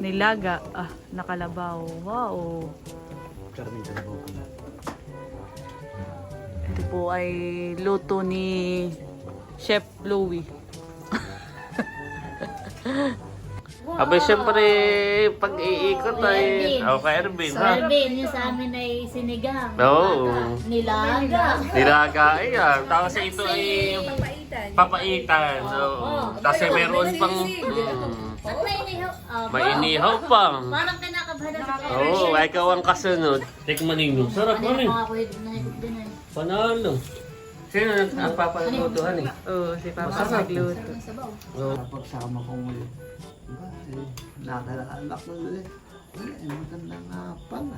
Nilaga. Ah, nakalabaw. Wow. Ito po ay luto ni Chef Louie. Abay, syempre, pag iikot ay... Oh, kay Erwin, So, ha? Erwin, yung sa amin ay sinigang. Oo. Nilaga. Nilaga, ayan. Tapos ito ay papaitan. Oo. Tapos ay meron pang... Mm, At may Ah, may wow. inihaw pang. Parang kinakabahan na sa Oo, oh, ikaw ang kasunod. Tikman ninyo. Sarap Ano ano na eh. Panalo. Sino ang papapatutuhan eh? Oo, si Papa Masarap. nagluto. Oo. Pagsama ko eh, nakakalakalak mo ulit. Ay, maganda nga pala.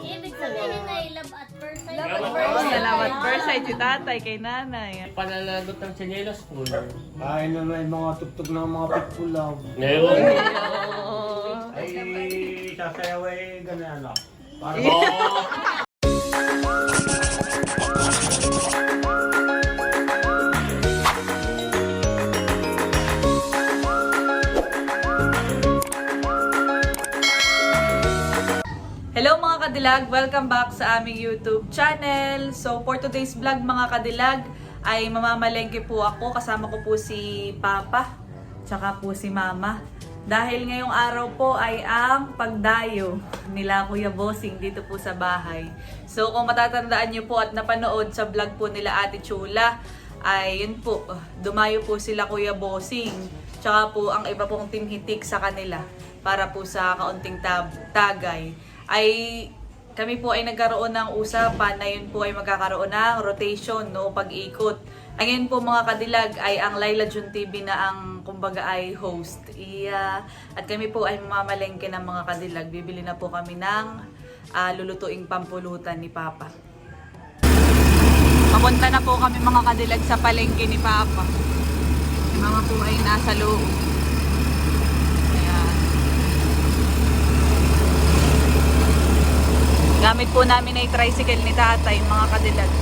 Ibig sabihin na love at first. Oh, salamat first sight si tatay kay nanay. Panalagot ng chinelas po. Ay na may mga tugtog ng mga pitpulaw. Ngayon. Ay, sasayaw ay ganyan lang. Para kadilag! Welcome back sa aming YouTube channel. So for today's vlog mga kadilag ay mamamalengke po ako. Kasama ko po si Papa, tsaka po si Mama. Dahil ngayong araw po ay ang pagdayo nila Kuya Bossing dito po sa bahay. So kung matatandaan niyo po at napanood sa vlog po nila Ate Chula, ay yun po, dumayo po sila Kuya Bossing. Tsaka po ang iba pong team hitik sa kanila para po sa kaunting tagay ay kami po ay nagkaroon ng usapan na yun po ay magkakaroon ng rotation no pag-ikot. Ngayon po mga kadilag ay ang Laila Jun TV na ang kumbaga ay host. Iya, at kami po ay mamamalengke ng mga kadilag. Bibili na po kami ng ah, lulutuing pampulutan ni Papa. Papunta na po kami mga kadilag sa palengke ni Papa. Si Mama po ay nasa loob. Gamit po namin ay tricycle ni tatay, mga kadilag.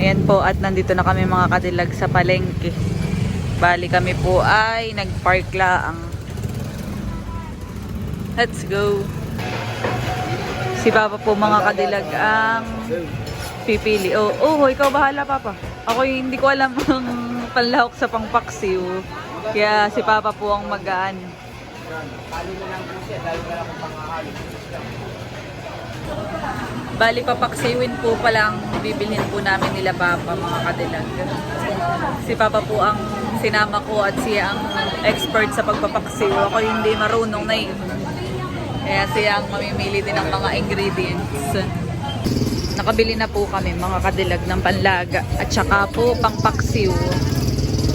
Ayan po, at nandito na kami mga kadilag sa palengke. Bali kami po ay nag-park laang. Let's go. Si Papa po mga kadilag ang pipili. Oh, oh, ikaw bahala Papa. Ako hindi ko alam ang panlahok sa pangpaksiw. Kaya si Papa po ang magaan. Bali papaksiwin po palang bibilhin po namin nila Papa mga kadilag. Si Papa po ang sinama ko at siya ang expert sa pagpapaksiw. Ako hindi marunong na yun. Kaya siya ang mamimili din ng mga ingredients. Nakabili na po kami mga kadilag ng panlaga at saka po pangpaksiw.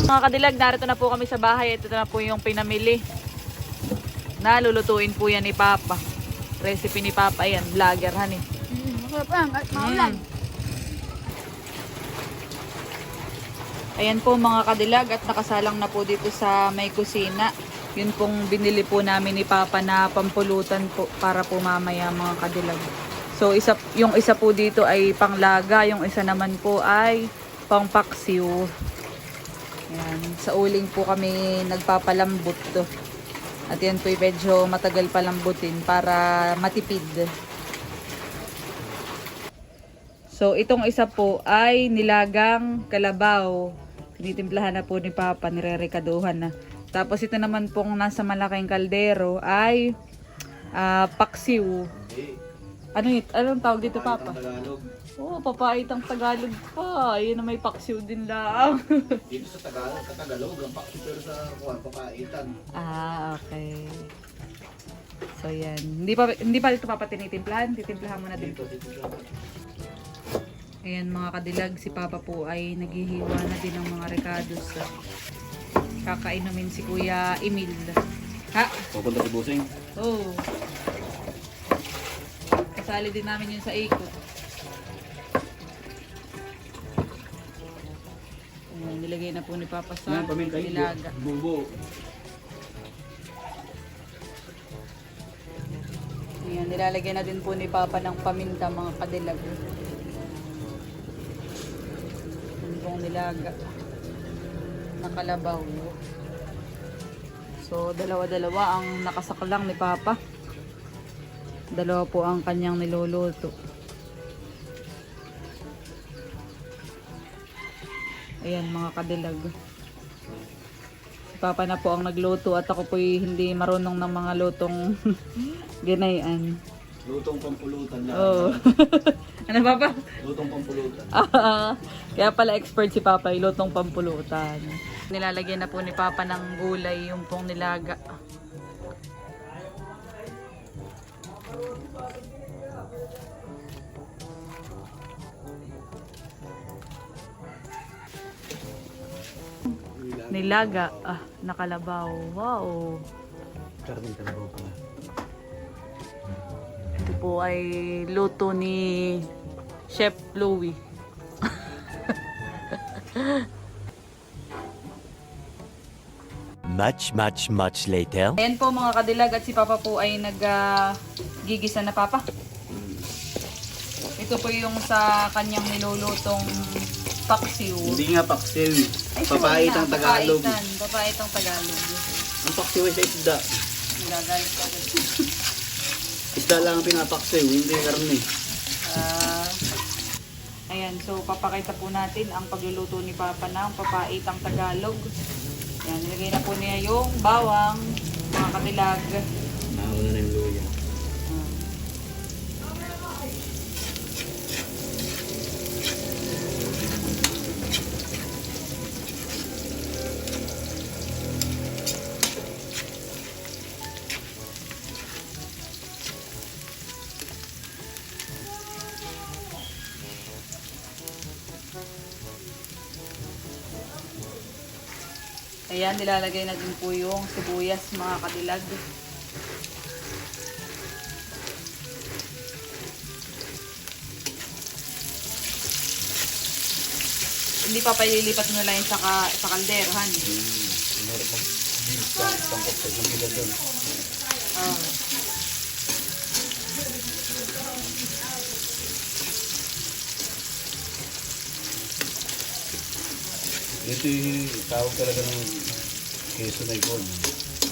Mga kadilag, narito na po kami sa bahay. Ito na po yung pinamili. Nalulutuin po yan ni Papa. Recipe ni Papa yan. Vlogger, honey. Masarap yan. At maulan. Ayan po mga kadilag at nakasalang na po dito sa may kusina. Yun pong binili po namin ni Papa na pampulutan po para po mamaya mga kadilag. So isa, yung isa po dito ay panglaga, yung isa naman po ay pangpaksiw. Ayan, sa uling po kami nagpapalambot to. At yan po medyo matagal palambutin para matipid. So, itong isa po ay nilagang kalabaw. Tinitimplahan na po ni Papa, nirerekaduhan na. Tapos ito naman pong nasa malaking kaldero ay ah, paksiw. Ano? Anong tawag dito, Papa? Oo, oh, papaitang Tagalog pa. Yun na may paksiw din lang. Dito sa Tagalog, sa Tagalog, ang paksi pero sa kuwan, papaitan. ah, okay. So, yan. Hindi pa, hindi pa ito Papa tinitimplahan. Titimplahan mo na din po. Ayan mga kadilag, si Papa po ay naghihiwa na din ng mga recados. Kakainumin si Kuya Emil. Ha? Pupunta si Busing. Oo. Oh. Kasali din namin yun sa ikot. Ayan, nilagay na po ni Papa sa nilaga. Bubo. Ayan, nilalagay na din po ni Papa ng paminta mga kadilag. Yan pong nilaga. nakalabaw. So, dalawa-dalawa ang nakasaklang ni Papa. Dalawa po ang kanyang niluluto. Ayan, mga kadilag. Si Papa na po ang nagluto at ako po'y hindi marunong ng mga lutong ginayan. Lutong pampulutan lang. Oo. ano Papa? Lutong pampulutan. Ah, Kaya pala expert si Papa, ilutong pampulutan. Nilalagyan na po ni Papa ng gulay yung pong nilaga. Nilaga, ah, nakalabaw. Wow. Karning kalabaw pala. Ito po ay luto ni Chef Louie. Much, much, much later. Ayan po mga kadilag at si Papa po ay nag-gigisa na Papa. Ito po yung sa kanyang nilulutong paksiw. Hindi nga paksiw. Ay, Papait ang Tagalog. Papaitan, papaitang Tagalog. Ang paksiw ay sa isda. Nagagalit ko agad. Isda lang ang pinapaksiw, hindi karne. Ah, ayan, so papakita po natin ang pagluluto ni Papa ng papaitang Tagalog. Ayan, nilagay na po niya yung bawang, mga kadilag. Ayan, nilalagay na din po yung sibuyas, mga kadilag. Hindi pa palilipat mo lang sa, ka, sa kalderhan. Ah. Ito yung tawag talaga ng keso na ikon.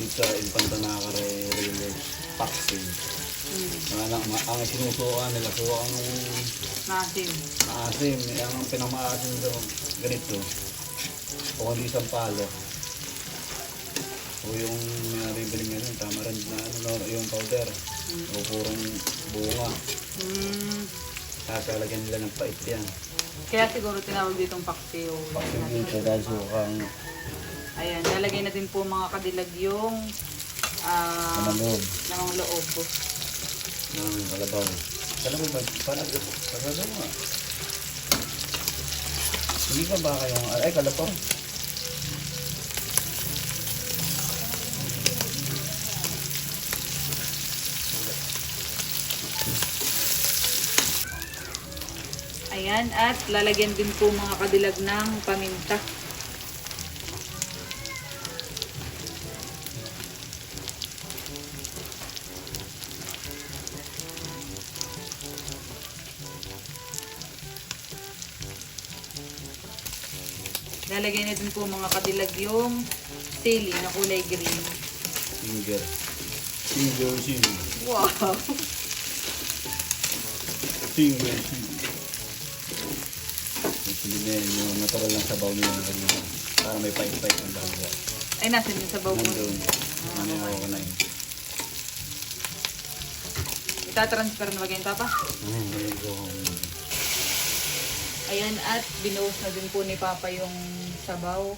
Dito sa Infanta Nakakare Paksiw. Mm. Ang, ang, sinusukaan nila, so ang Nasim. maasim, ang pinamaasim daw ganito. O hindi isang palo. O yung naribiling nga yun, tama rin na ano, no, yung powder. O purong bunga. Mm. Kakalagyan nila ng pait yan. Kaya siguro tinawag ditong paksiw. Paksiw dito dahil sukang Ayan, lalagay na din po mga kadilag yung ah, naman loob namang loob. ng kalabaw. Kalabaw ba? Parang kalabaw nga. Hindi ka ba kayong, ay kalabaw. Ayan, at lalagyan din po mga kadilag ng paminta. Lalagyan na din po mga kadilag yung sili na kulay green. Finger. Finger chili. Wow! Finger chili. May yung natural lang sabaw niya na kanina. Para may pait-pait ng dalawa. Ay, nasan yung sabaw mo? Nandun. Ano yung ako na yun. Itatransfer na ba ganyan, Papa? Ko. Ayan, at binuhos na din po ni Papa yung sabaw.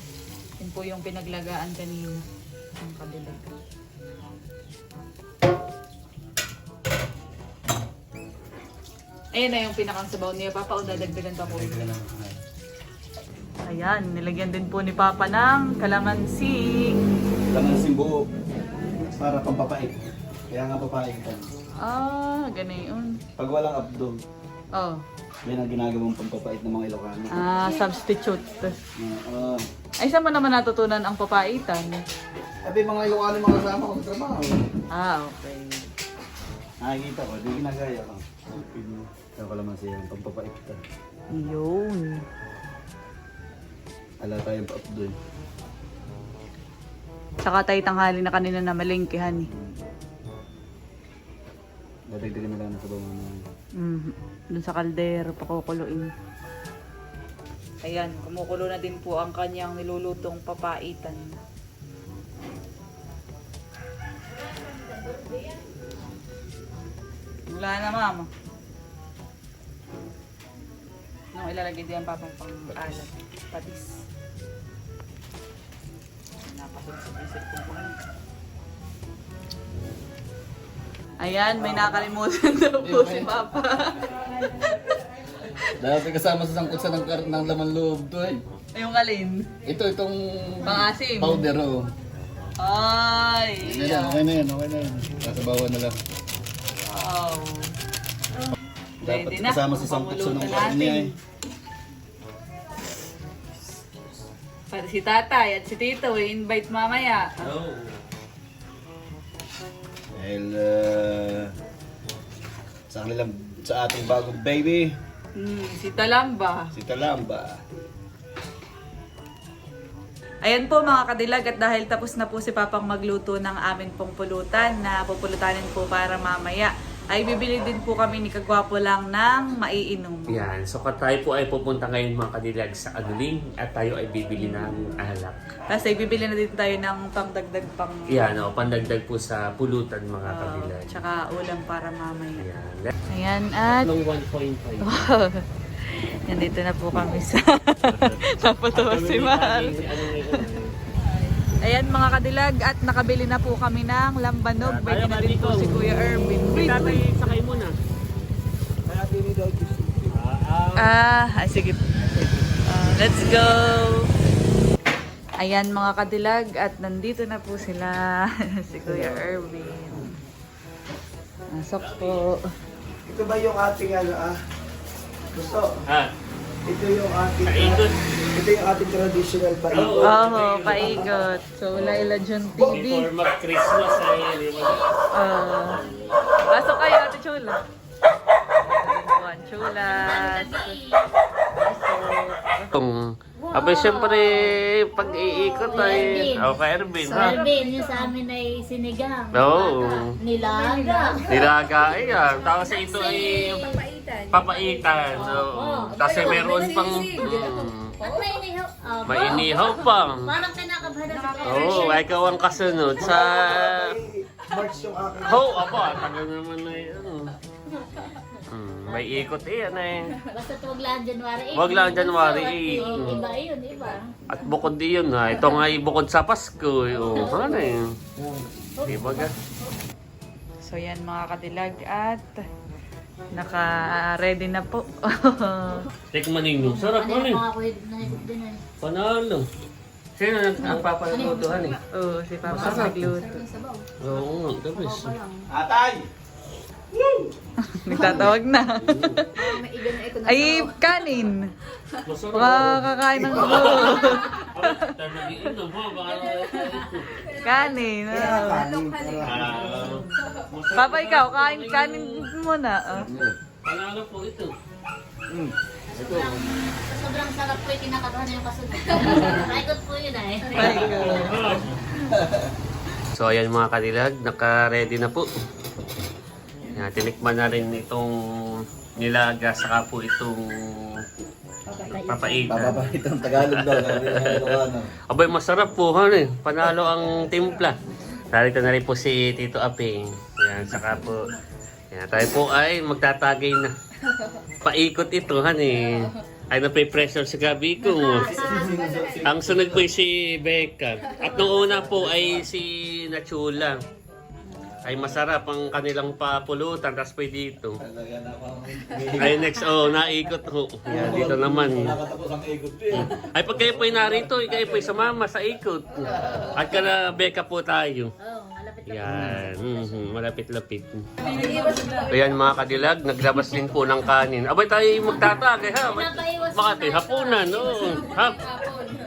Yun po yung pinaglagaan kanina. Ang kadilag. Ayan na yung pinakang sabaw niya, Papa. O dadagdagan pa po. Ayan, nilagyan din po ni Papa ng kalamansi. Laman simbuo. Para pampapait. Kaya nga papait ka. Ah, ganayon. Pag walang abdom, Oh. yan ang ginagawang pampapait ng mga Ilocano. Ah, substitute. Uh, Ay, saan mo naman natutunan ang papaitan? Sabi mga Ilocano mga kasama ko sa trabaho. Ah, okay. Nakikita ko, di ginagaya ko. Kaya ko naman siya, pampapait ka. Yun. Ala tayong pa-abdol. Saka tayo tanghali na kanina na malingkihan eh. Dadagdagan na lang sa bawang na. Mm, dun sa kaldero, pakukuluin. Ayan, kumukulo na din po ang kanyang nilulutong papaitan. Wala na, mama. Nung ilalagay din ang papang pang alat. Patis. Napasisip-isip ko po. Ayan, may nakalimutan daw po si Papa. Dati kasama sa sangkot sa ng, kar- ng laman loob to eh. Yung alin? Ito, itong Pangasim. powder oh. Ay! Okay na yan, okay na yan, okay na yan. Sasabawan na lang. Wow. Dapat Ready na. kasama sa sangkot sa ng Pamulutan karne niya eh. natin. Si tatay at si tito, i-invite mamaya. Oo. Dahil uh, sa kanilang, sa ating bagong baby, Hmm, si Talamba. si Talamba. Ayan po mga kadilag at dahil tapos na po si Papang magluto ng amin pong pulutan na pupulutanin po para mamaya ay bibili din po kami ni Kagwapo lang ng maiinom. Yan. So tayo po ay pupunta ngayon mga kadilag sa Anuling at tayo ay bibili ng alak. Kasi bibili na din tayo ng pangdagdag pang Yan o, pandagdag po sa pulutan mga uh, kadilag. tsaka ulam para mamaya. Yan. Ayan at Ng 1.5. Nandito na po kami sa Napatawa si Mahal. Ayan mga kadilag at nakabili na po kami ng lambanog. Pwede na din po si Kuya Erwin. Wait, wait. sakay muna. Ah, ah, sige. Ah, let's go! Ayan mga kadilag at nandito na po sila si Kuya Erwin. Masok po. Ito ba yung ating ano ah? Gusto, Ha? ito yung ating Paikot. Ito yung ating traditional paikot. Oo, paigot. So, Laila John TV. Before mag-Christmas ay di ba? Ah, pasok kayo, Ate Chula. Buwan Chulas. Itong, abay siyempre, pag iikot ay, oh, kay Erwin, ha? Alvin, yung sa amin ay sinigang. Oo. Nilaga. Nilaga, ayan. Tapos ito ay papaitan. Oo. Tapos ay meron pang, mm, At may inihaw. Ah, may inihaw pang. Parang kinakabahan na sa Oo, oh, ikaw ang kasunod sa... March yung aking Ho, oh, aba, tagal naman na yun. Hmm, may ikot eh, ano eh. Basta wag lang January 8. Wag lang January Eh, 8. Iba yun, iba. At bukod di yun ha, ito nga ay bukod sa Pasko. eh. Oh, ano eh. Di ba ga? So yan mga kadilag at naka-ready na po. Tikman ninyo. Sarap Ano ano yung eh. eh. Panalo. Sino nagpapanodohan eh? Oo, si Papa nagluto. Oo nga, tapos. Atay! Nagtatawag na. Ay, kanin. Masarap. Baka kakain ng ulo. Nag-iinom ha, baka... Kanin. oo. Ah, Papa, ikaw, kain kanin muna. Oh. Panalo po ito. Sobrang, sobrang sarap po yung kinakabahan na yung kasunod. Paikot po yun eh. So ayan mga kadilag, naka-ready na po. Yan, tinikman na rin itong nilaga saka po itong papaitan. Bababait ang Tagalog daw. Ano, Abay masarap po han eh. Panalo ang timpla. Narito na rin po si Tito Aping. Yan, saka po. Yan, tayo po ay magtatagay na. Paikot ito han eh. Ay nape-pressure sa gabi ko. Ang sunod po ay si Becca. At nung una po ay si Nachula. Ay masarap ang kanilang papulutan. Tapos po dito. Ay next, oh, naikot ho. Yan, dito naman. Nakatapos ang ikot eh. Ay pag kayo po'y narito, kayo po'y sumama sa ikot. At kana beka po tayo. Oo, malapit na. Yan, mhm, malapit-lapit. Ayan mga kadilag, naglabas din po ng kanin. Abay tayo magtatagay ha. Baka tayo hapunan, oo. Ha? Iwas daw muna.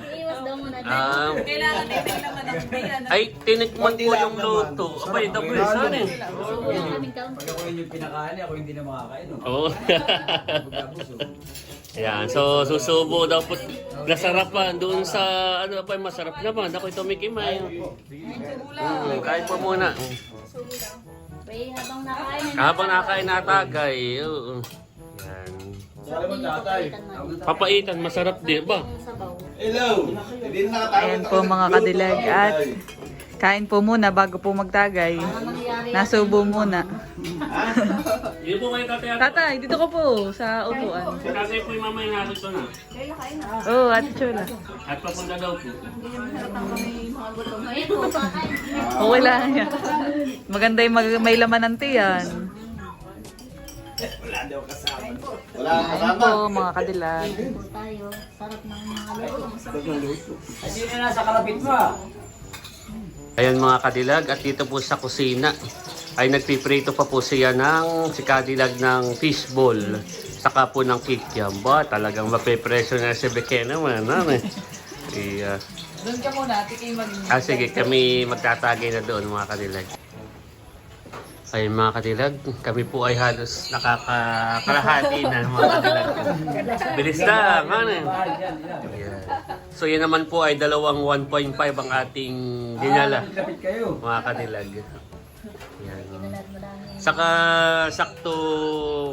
Ah, Kailangan din naman ang biyan. ay, tinikman po yung luto. Abay, the best, ano eh. Kaunti. Pag ako yun yung pinakain, ako hindi na makakain. No? Oo. Pagkabos, oh. Ayan, so susubo daw po nasarapan doon sa ano pa yung masarap naman. Ako ito may kimay. Mm, kain po muna. Bay, habang nakain. Habang nakakain natagay. Oo. Yan. Papaitan, masarap di ba? Sabaw. Ayan po mga kadilag at kain po muna bago po magtagay. Nasubo muna. Hindi po kayo tatay. Tatay, dito ko po sa upuan. Si tatay po yung mamay narito na. Oo, oh, Ate Chola. At papunta daw po. Okay lang yan. Maganda yung mag- may laman ng tiyan. Ayan po mga kadilag. Po tayo. Sarap ng mga luto. Ayan mga kadilag at dito po sa kusina ay nagpiprito pa po siya ng si kadilag ng fishball saka po ng kikyam. Ba, talagang mapipreso na si Beke naman. Ano? eh. Iya. Doon ka muna, Ate Kay mag... Ah, sige, kami magtatagay na doon mga kadilag. Ayun mga kadilag, kami po ay halos nakakakalahati na mga kadilag. Bilis ano? Ayan. So yan naman po ay dalawang 1.5 ang ating dinala. Mga kadilag. Yan. Saka sakto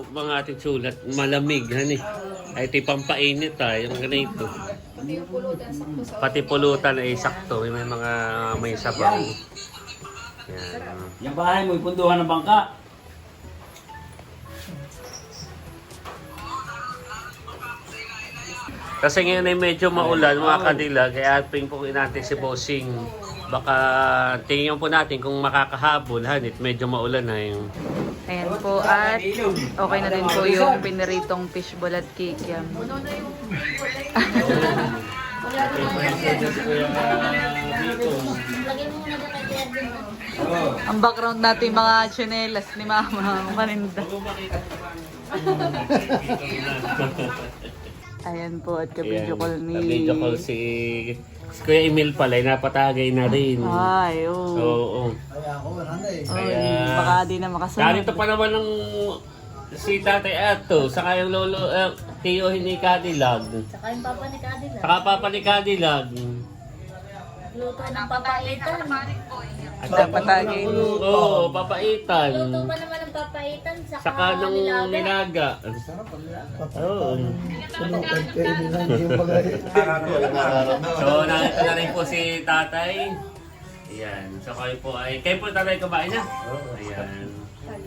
mga ating sulat, malamig hani. Ay ito pampainit ah, yung ganito. Pati pulutan ay sakto, may mga may sabaw. Yan. Yung bahay mo, ipunduhan ng bangka. Kasi ngayon ay medyo maulan mga kadilag, kaya ating po natin si Bossing. Baka tingnan po natin kung makakahabol, hanit medyo maulan na yung Ayan po at okay na din po yung piniritong fishball at kikiam. Lagyan mo muna dyan kay Kuya Edwin, no? Ang background natin mga chinelas ni Mama, ang paninda. Ayan po at ka-video call ni... Video call si, si Kuya Emil pala, ay napatagay na rin. Ay, oo. Oo. Kaya ako, ano eh. Ay, baka di na makasunod. Narito pa naman ng si Tatay Ato, saka yung lolo, eh, tiyo ni Cadillac. Saka yung papa ni Cadillac. Saka papa ni Cadillac. Luto ng papaitan. At napatagay ni... Oo, papaitan. Luto pa naman ng papaitan. Saka, Saka nung nilaga. nilaga. Oo. Sunukan kayo nila yung mga... So, nakita na rin po si tatay. Ayan. So, kayo po ay... Kayo po tatay kumain na? Ayan.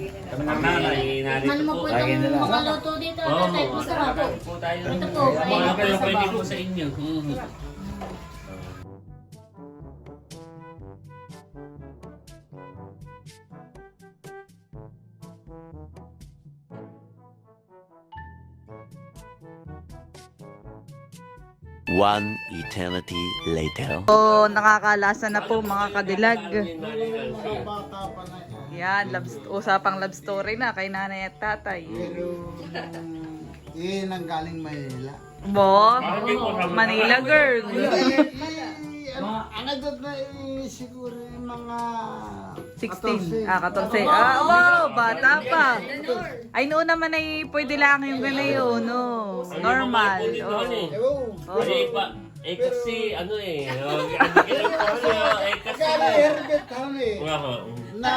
Kami nanay, narito Tikman mo po. po itong mga luto dito. Oo, Tatay, masarap. kain po tayo. Ito po, Mga kain kayo po sa pwede bawo. po sa inyo. Mhm. One eternity later. So, nakakalasa na po mga kadilag. Yan, love, usapang love story na kay nanay at tatay. Yun ang galing Manila. Bo, Manila girl. Ang agad na eh, siguro yung mga... 16. Ah, 14. Ah, wow, bata pa. Ay, noon naman ay pwede lang yung ganayon, no. Normal. Oh. Oh, Eh, pa, eh kasi ano eh. oh, ano ano, Eh kasi. Kaya Herbert kami Wow. Na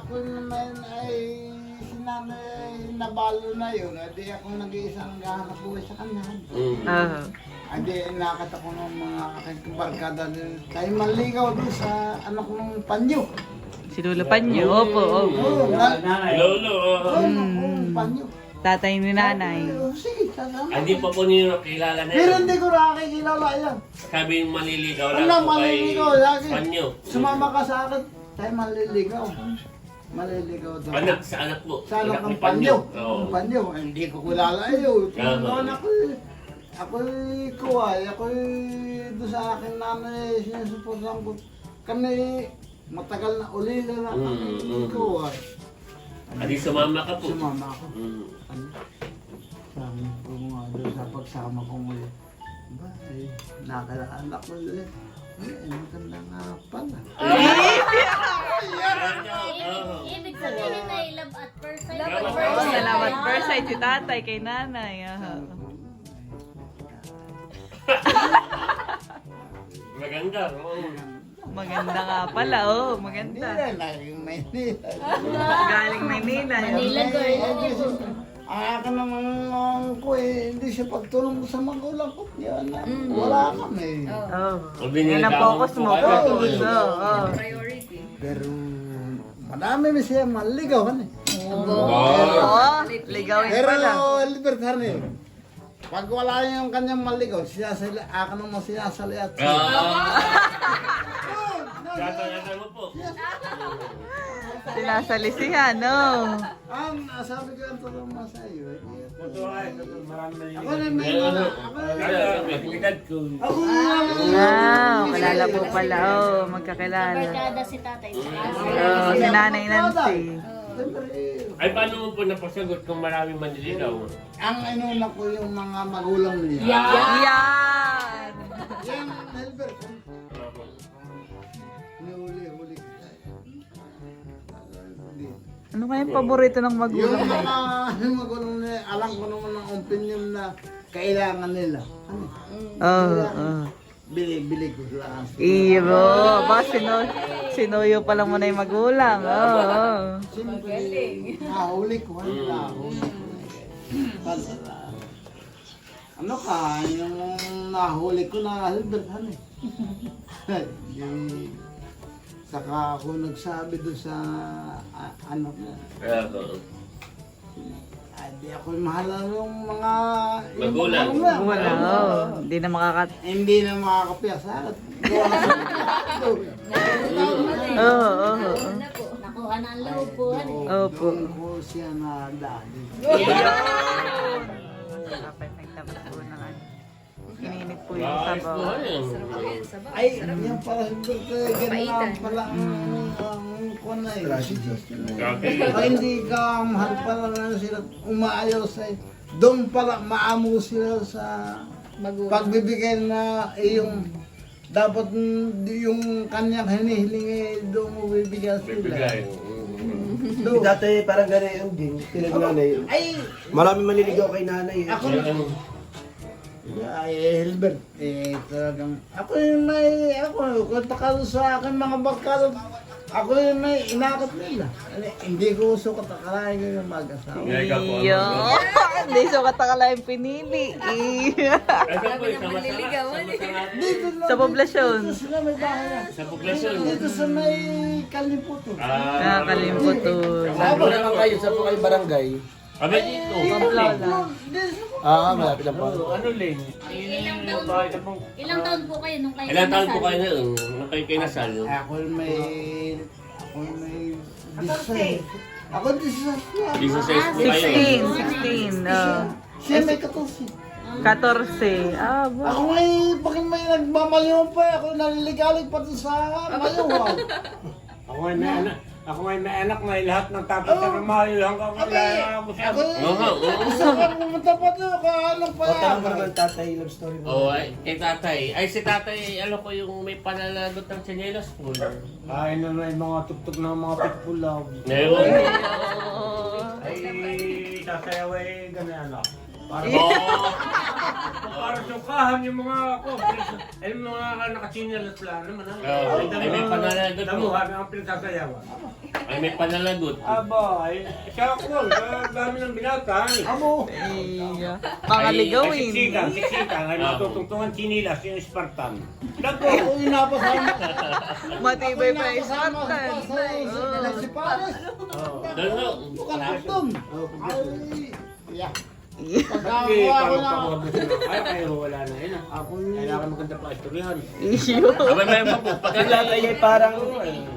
ako naman ay ay nabalo na yun. Adi ako nag-iisang gahanap buhay sa kanya. Mm. Ah. Adi inakat ako ng mga aking barkada din. Tayo maligaw din sa anak ng panyo. Sinulapan niyo. Opo, opo. Oo, na- Lolo. oh. Oo, oo, panyo. Tatay ni nanay. Oo, Sige, sasama. Ah, Hindi pa po niyo kilala na Pero yun. hindi ko nakikilala yan. Sabi yung maliligaw lang Ano, po kay maliligaw lagi. Panyo. Sumama ka sa akin, tayo maliligaw. Maliligaw daw. Anak, sa anak po. Sa anak ng panyo. Oo. Ang panyo, eh, hindi ko kilala yun. Noon ako, ako kuway, ako doon sa akin nanay, sinusuportan ko. Kami, matagal na ulila na kami Mm, mm. kuway. Adi sumama ka po. Sumama ako. Mm. Ano? Sabi ko nga doon sa pagsama ko ngayon. Ba, eh, nakalaan ako ulit. Ay, maganda nga pala. Ibig sabihin na love at first sight. Love at Oh, first sight. salamat first sight si tatay kay nanay. Ah. Maganda. oo. Maganda nga pala, oh. Maganda. na, laging Maynila. Galing Maynila. Manila girl. Ah, ka naman ang ko eh, hindi siya pagtulong ko sa magulang ko. Yan na, wala kami. Oh. O, binili Yan ang focus mo. Focus, oh. oh. Pero madami na siya maligawan eh. Oo, ligawin Pero libertar eh. Pag wala yung kanyang maligaw, sinasali, ako naman sinasali at siya. Ah. Tatalagan mo po. Sinasalisihan, no? Ang sabi ko yung totoo mo sa iyo. eh. Marami na Ako na may wala. Ako na na Wow, kalala po pala, oh. Magkakilala. Barkada si tatay. Oh, si Nanay Nancy. Ay, paano mo po napasagot kung maraming manliligaw? ang inuna ko yung mga magulang niya. Yan! Yan, Helbert. Nihuli-huli Ano kaya yung paborito ng Yung magulang na mga yung magulang niya, alam ko naman ang opinion na kailangan nila. Ano? Oo, oh, Bili-bili ko lang. Iyo, ba sino, sinuyo pa lang mo na yung magulang. Oo. Oh, Siyempre, nahuli ko. Ano. Ano ka, yung nahuli ko na Albert, ano eh. yung, saka ako nagsabi doon sa, a- ano ko, ay, di ako mahal ng mga yung Magulang. magulang. Wala, oh. Hindi na makakat... Hindi na makakapya sa akin. Oo, oo, oo. Nakuha na ang loob po. ano. Opo. Doon ko siya na dali. Dapat nagtapos. Ininit po yung sabaw. Ay, yan pala ganun lang pala ang kuwan na eh. Ay, hindi ka mahal pala na sila umaayos ay doon pala maamo sila sa pagbibigay na iyong dapat mm, yung kanyang hinihiling eh doon mo bibigyan sila. Bibigay. Doon. Dati parang gano'n yung din, tinag nanay. Ay, Marami maniligaw kay nanay. eh. ako Ano? Ay, Hilbert, eh, talagang, ako yung may, ako, kung takalo sa akin mga barkado, ako yung may inakot nila. Ano, Hindi ko gusto katakalain ko yung mag-asawa. Ngay ka po. Iyo. Hindi so katakala yung pinili. Iyo. Po yung sama-sama? Sama-sama Dito lang, Sa poblasyon. Dito sila may bahay na. Sa poblasyon. Dito sa may kaliputo. Ah, Nakakalimbot to. Saan po naman kayo? Saan po kayo barangay? Kami dito. Pamplona. Ah, malapit lang po. Ano, Ling? Ilang taon, na ilang po kayo nung kayo Ilan taon po kayo na? Nung kayo kinasal? Ako yung may, ako yung may, disay. Ako disay. 16 po kayo. 16, 16. Oh. Siya may katusi. 14. Ah, ba? Ako may, bakit may nagmamayo pa, ako naliligalig pa doon sa mayuwag. Ako may anak. Ako ngay may anak na lahat ng tapos na mahayo hanggang Abi, wala ako Oo nga, oo. gusto ko pumunta pa doon, kaya ano pa O, yan. naman tatay, love story mo. Oo, ay, kay tatay. Ay, si tatay, alam ko yung may panalagot ng chinelas po. Ay, na may mga tugtog ng mga pitbull lang. Meron. Ay, sasayaw ay ganun anak. Para, Oo. para sukahan yung mga ako. Ay, yung mga nakachinelas lang naman. ha? Oo, ay, may panalagot po. Damuhan ang pinagsasayawan. Ay, may panalagot. Aba, ay, siya ako. Sa dami ng binata. eh. Amo, Iyo. Ay, Pangaligawin. siksikan, siksikan. Ay, matutungtungan chinilas yung Spartan. Dago. ako inapasama. Matibay pa yung Spartan. sa sa si Pares. Doon, no. Bukan aktom. Ay, yeah. Hindi, Pagkakuha ko parang na. na. Ay, kayo wala na yun. ah. Ako. Kailangan maganda pa istoryahan. Abay, may pa po. Pag Tatay ay parang,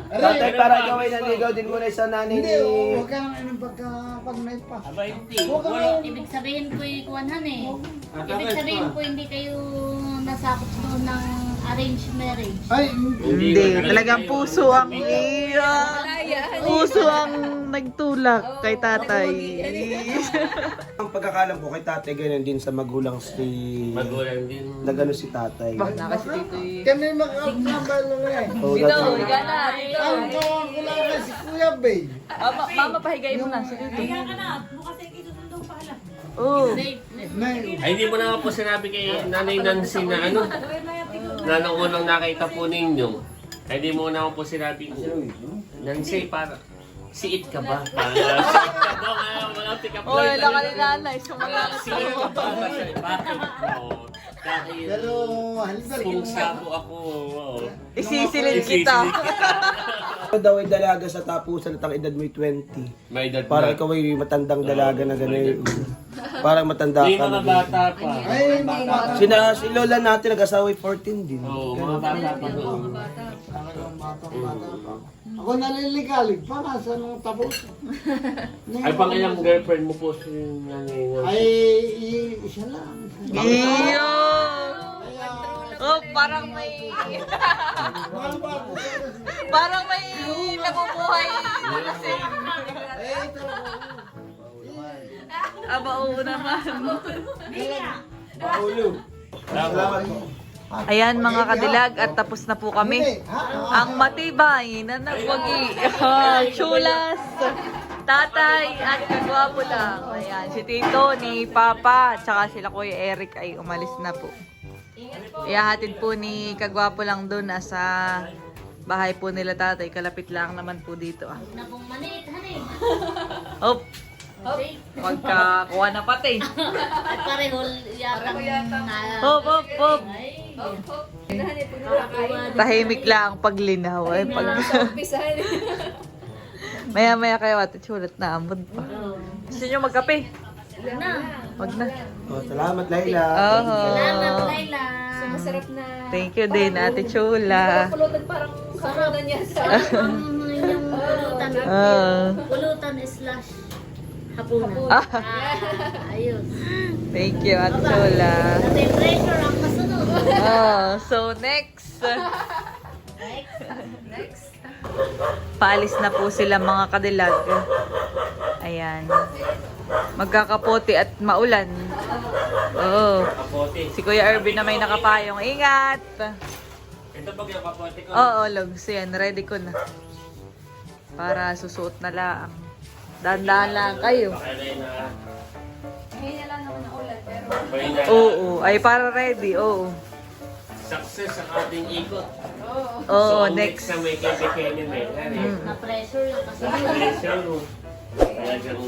tatay parang ikaw ay naniligaw din muna sa nanay Hindi, huwag ka pagka pag may pa. Abay, hindi. Ibig sabihin po yung kuwanhan eh. Ah, Ibig sabihin po hindi kayo nasakop doon ng arranged marriage. Ay, Hindi, talagang puso ang iyo. Puso ang nagtulak kay tatay. Ang pagkakalam ko kay tatay, ganyan din sa magulang si... Magulang din. Nagano si tatay. kami makakabal na eh. O, dati, Ang kawan ko lang si Kuya Bay. mama, pahigayin mo na. Sige. Oh. Nay, Ay, hindi mo naman po sinabi kay Nanay Nancy na ano, na nung unang nakita po ninyo. Ay, hindi mo naman po sinabi, Nancy, para, siit ka ba? Para, siit ka ba? Mga, mga pick-up Oh, line. wala ka ni nanay. Sumaga Siit ka ba? Bakit? Oh, dahil, pero halika kung ako, oh, Isisilid kita. Ikaw daw ay dalaga sa tapusan at ang edad mo'y 20. may edad Para na. ikaw ay matandang dalaga na gano'n. Parang matanda May ka mga na. bata pa. Ay, mga bata. Sina, si Lola natin nag-asawa ay 14 din. Oo, mga bata pa doon. Talagang batang bata pa. Ako naliligalig pa nasa nung tapos. Ay, pang ilang girlfriend mo po si Nanay? Ay, i- isa lang. Iyo! Oh, parang may... parang may nabubuhay. Aba, oo naman. Paulo. Salamat po. Ayan mga kadilag at tapos na po kami. Ang matibay na nagwagi. Chulas. Tatay at kagwapo lang. Ayan, si Tito, ni Papa, tsaka sila Kuya Eric ay umalis na po. Ihahatid po ni kagwapo lang doon sa bahay po nila tatay. Kalapit lang naman po dito. Ah. Na pong maliit, honey. Hop! Magkakuha na pati. At pareho yata. na- Hop, hop, hop. Ay, Tahimik lang ang paglinaw. Ay, pag... maya maya kayo ate chulat na amod pa. Gusto nyo magkape? na. Wag na. Oh, salamat, Laila. Oh. Salamat, Laila. Thank you din ate chula. Sarap. Sarap ang inyong pulutan. Oh. Pulutan slash hapunan. Ah. Ah, ayos. Thank you ate. Sa temperature ang kasunod. Oh, so next. Paalis na po sila mga kadilag. Ayan. Magkakapote at maulan. Oo. Kapote. Si Kuya Irvin na may nakapayong. Ingat! Ito pag yung kapote ko. Oo, Logs. Yan, ready ko na. Para susuot na lang. Dahan-dahan lang kayo. Ngayon lang naman na ulan, pero... Oo, ay para ready. Oo. Success ang ating ikot. Oo, so, ang next. next na may kebe-kebe na yun. Ano yun? Na pressure yung kasunod. Pressure mo. Talagang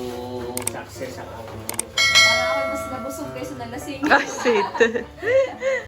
success ang ating ikot. Para ako mas nabusog kaysa nalasing. Ah, shit.